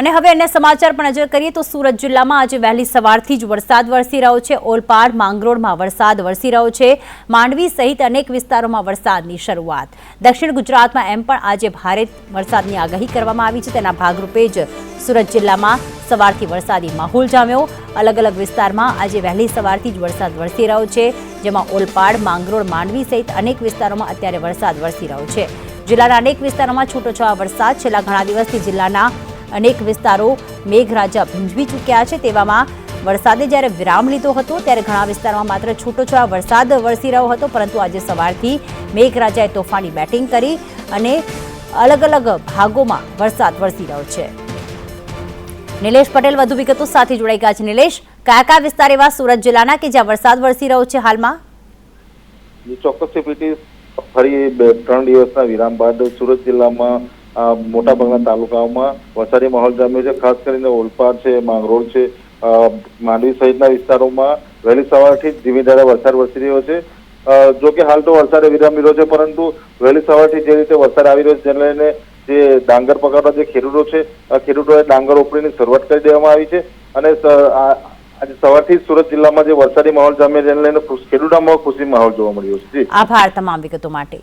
અને હવે અન્ય સમાચાર પર નજર કરીએ તો સુરત જિલ્લામાં આજે વહેલી સવારથી જ વરસાદ વરસી રહ્યો છે. ઓલપાડ, માંગરોળમાં વરસાદ વરસી રહ્યો છે. માંડવી સહિત અનેક વિસ્તારોમાં વરસાદની શરૂઆત. દક્ષિણ ગુજરાતમાં એમ પણ આજે ભારે વરસાદની આગાહી કરવામાં આવી છે. તેના ભાગરૂપે જ સુરત જિલ્લામાં સવારથી વરસાદી માહોલ જામ્યો. અલગ અલગ વિસ્તારમાં આજે વહેલી સવારથી જ વરસાદ વરસી રહ્યો છે. જેમાં ઓલપાડ, માંગરોળ, માંડવી સહિત અનેક વિસ્તારોમાં અત્યારે વરસાદ વરસી રહ્યો છે. જિલ્લાના અનેક વિસ્તારોમાં છૂટોછવાયા વરસાદ. છેલ્લા ઘણા દિવસથી જિલ્લાના અનેક વિસ્તારો મેઘરાજા ભીંજવી ચૂક્યા છે. તેવામાં વરસાદે જ્યારે વિરામ લીધો હતો, ત્યારે ઘણા વિસ્તારોમાં માત્ર છૂટોછવાયા વરસાદ વરસી રહ્યો હતો, પરંતુ આજે સવારથી મેઘરાજાએ તોફાની બેટિંગ કરી અને અલગ અલગ ભાગોમાં વરસાદ વરસી રહ્યો છે. નિલેશ પટેલ વધુ વિગતો સાથે જોડાઈ ગયા છે. નિલેશ, કયા કયા વિસ્તાર એવા સુરત જિલ્લાના કે જ્યાં વરસાદ વરસી રહ્યો છે હાલમાં? ચોક્કસ ફરી ત્રણ દિવસના વિરામ બાદ સુરત જિલ્લામાં મોટાભાગના તાલુકાઓમાં વરસાદી માહોલ જામ્યો છે. ખાસ કરીને ઓલપાડ છે, માંગરોળ છે. માંડવી સહિતના વિસ્તારોમાં વહેલી સવારથી જ ધીમી ધારે વરસાદ વરસી રહ્યો છે. જો કે હાલ તો વરસાદે વિરામ લીધો છે, પરંતુ વહેલી સવારથી જે રીતે વરસાદ આવી રહ્યો છે, જેને લઈને જે ડાંગર પકડવા જે ખેડૂતો છે ખેડૂતોએ ડાંગર ઉપડીની શરૂઆત કરી દેવામાં આવી છે. અને આજે સવારથી સુરત જિલ્લામાં જે વરસાદી માહોલ જામ્યો તેને લઈને ખેડૂતોમાં ખુશી માહોલ જોવા મળ્યો છે. આભાર તમામ વિગતો માટે.